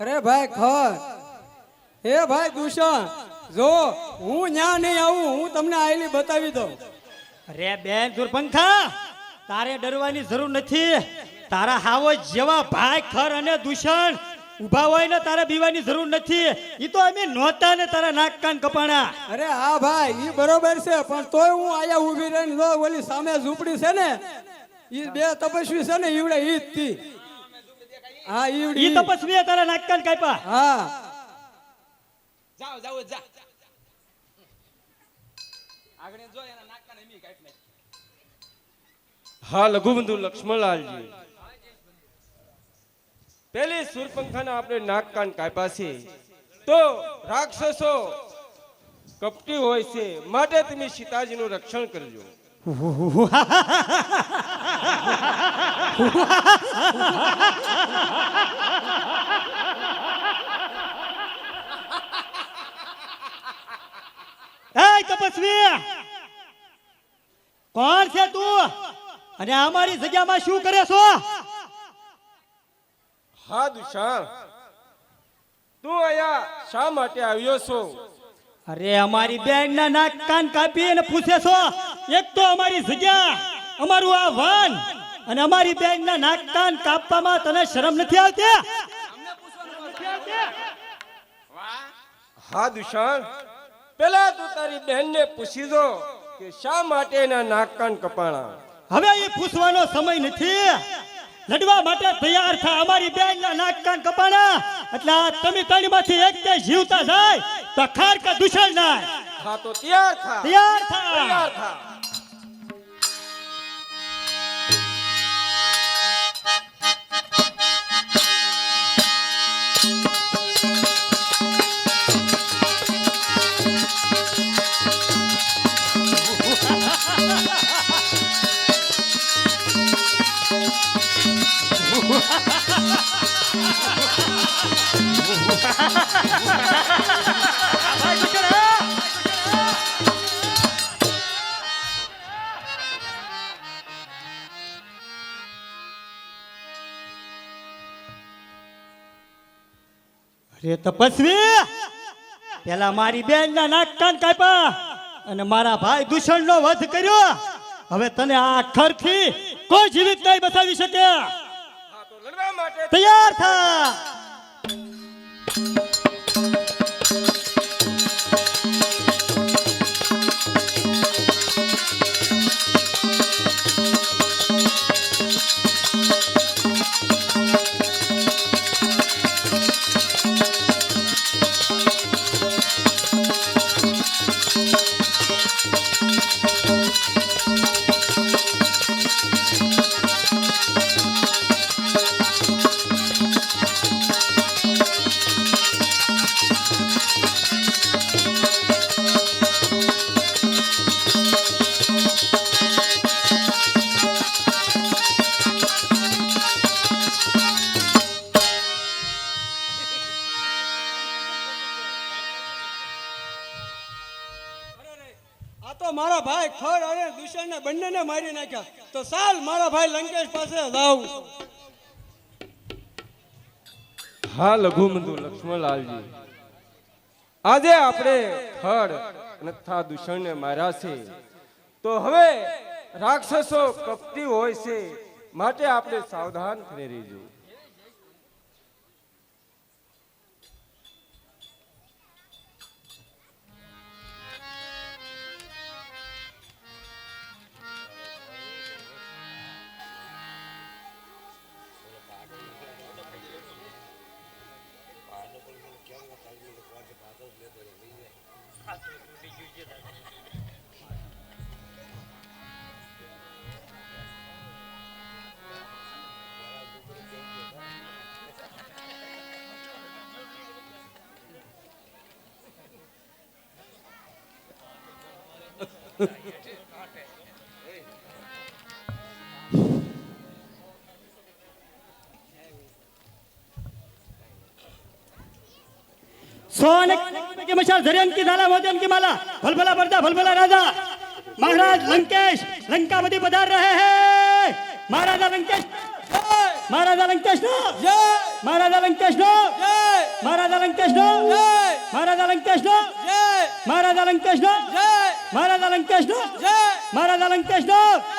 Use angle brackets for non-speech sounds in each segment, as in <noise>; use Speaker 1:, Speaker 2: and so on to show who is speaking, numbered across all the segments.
Speaker 1: અરે ભાઈ ખર હે ભાઈ દૂષણ જો હું ન્યા નહીં આવું હું તમને આયલી બતાવી દઉં.
Speaker 2: અરે બેન દુર્પંખા તારે ડરવાની જરૂર નથી. તારા હાવો જેવા ભાઈ ખર અને દૂષણ ઊભા હોય ને તારે બીવાની જરૂર નથી. એ તો અમે નહોતા ને તારા નાક કાન કપાણા.
Speaker 1: અરે હા ભાઈ એ બરોબર છે પણ તોય હું આયા ઊભી રહીને ઓલી સામે ઝૂંપડી છે ને એ બે તપસ્વી છે ને ઈવડે ઈ જ હા ઈવડી
Speaker 2: ઈ તપસ્વીએ તારા નાક કાન કાપ્યા.
Speaker 1: હા.
Speaker 3: જાઓ જાઓ જા. આગળ જો એના નાકકાને એમી કાપ નાખી.
Speaker 4: હા લઘુબંધુ લક્ષ્મણલાલજી. પેલી સુરપંખાના આપણે નાક કાન કાપ્યા છે. તો રાક્ષસો કપટી હોય છે. માટે તમે સીતાજીનું રક્ષણ કરજો. <laughs> <laughs>
Speaker 2: તપસ્વી કોણ છે તું? અને અમારી જગ્યામાં શું કરે છો?
Speaker 4: હા દુષાણ તું અહીંયા શા માટે આવ્યો છો?
Speaker 2: અરે અમારી બેન ના નાક કાન કાપી અને પૂછે છો. એક તો અમારી જગ્યા. અમારું આ વન અને અમારી બેન ના નાક કાન કાપવામાં તને શરમ નથી આવતી?
Speaker 4: હા દુષણ પેલા તું તારી બહેનને પૂછી દો કે શા માટે એના નાક કાન કપાણા?
Speaker 2: હવે એ પૂછવાનો સમય નથી. લડવા માટે તૈયાર થા અમારી બેન ના નાક કાન કપાણા. એટલે આ તમે ત્રણમાંથી એક તે જીવતા જાય તો ખાર કે દુષણ જાય.
Speaker 4: હા તો તૈયાર થા.
Speaker 2: તૈયાર થા.
Speaker 4: તૈયાર થા.
Speaker 2: અરે તપસ્વી પેલા મારી બેન ના નાક કાન કાપ્યા અને મારા ભાઈ દૂષણ નો વધ કર્યો. હવે તને આ ખરથી કોઈ જીવિત નહીં બતાવી શકે. તૈયાર થા.
Speaker 1: આ તો મારા ભાઈ ખર અને દૂષણ ને બંનેને મારી નાખ્યા. તો સાલ મારા ભાઈ લંકેશ પાસે જાઉં
Speaker 4: હા લઘુમંધુ લક્ષ્મણલાલજી. આજે આપણે ખડ અને થા દૂષણને માર્યા છે. તો હવે રાક્ષસો કપટી હોય છે, માટે આપણે સાવધાન થઈ રહીશું.
Speaker 2: की की माला। फलफला बरदा फलफला राजा। महाराज लंकेश, लंका मधी पधार रहे हैं। महाराजा लंकेश
Speaker 1: महाराजा
Speaker 2: लंकेश नो।
Speaker 1: महाराजा
Speaker 2: लंकेश नो।
Speaker 1: महाराजा
Speaker 2: लंकेश नो।
Speaker 1: महाराजा
Speaker 2: लंकेश नो।
Speaker 1: महाराजा
Speaker 2: लंकेश नो। લંકેશનો
Speaker 1: જય
Speaker 2: મહારાજા લંકેશનો
Speaker 1: જય
Speaker 2: મહારાજા લંકેશનો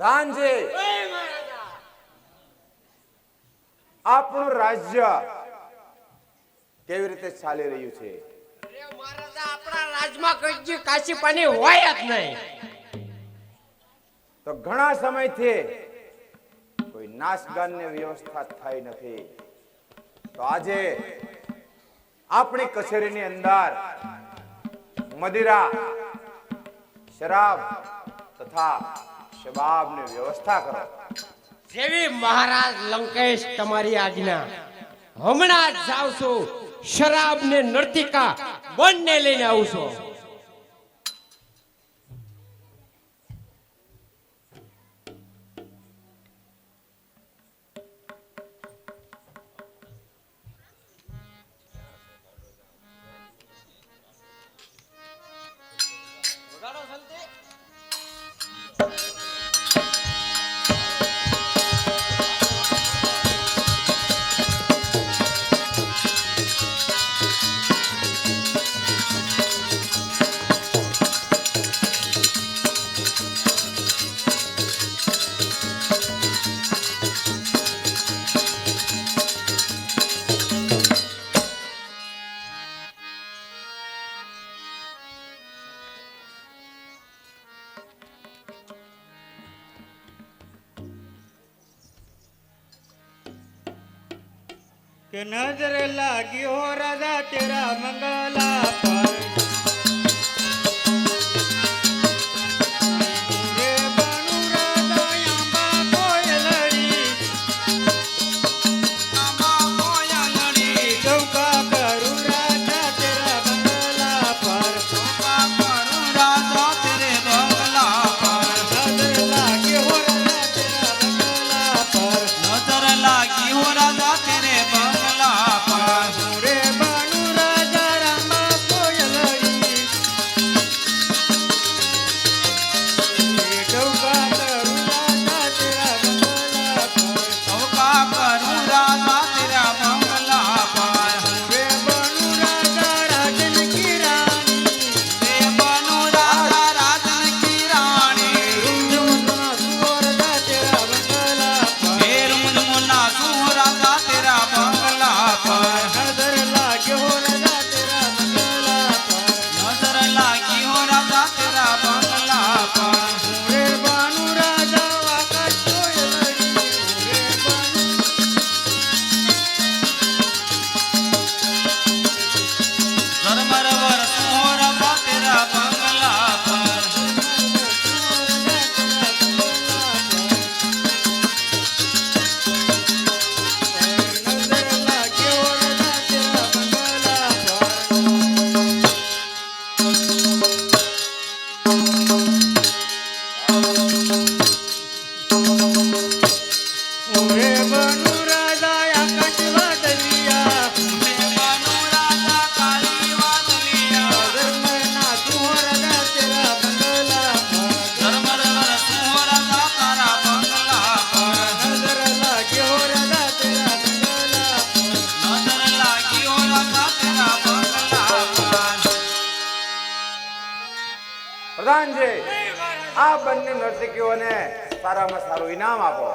Speaker 5: દાનજી આપણું રાજ્ય કેવી રીતે ચાલી રહ્યું છે?
Speaker 6: આપણા રાજમાં કઈ કાશી પાણી હોય જ નહીં.
Speaker 5: તો ઘણા સમયથી કોઈ નાશગાનની વ્યવસ્થા થઈ નથી. તો આજે આપણી કચેરીની અંદર મદિરા શરાબ તથા શબાબની વ્યવસ્થા કરો.
Speaker 6: જેવી મહારાજ લંકેશ તમારી આજ્ઞા. હમણાં જ જાવ છું. શરાબ ને નર્તિકા બંને લઈને આવું
Speaker 2: કે નજર લાગી હો રાજા તેરા મંગલા Thank
Speaker 5: you. આ બંને નર્તકીઓને સારામાં સારું ઇનામ આપો.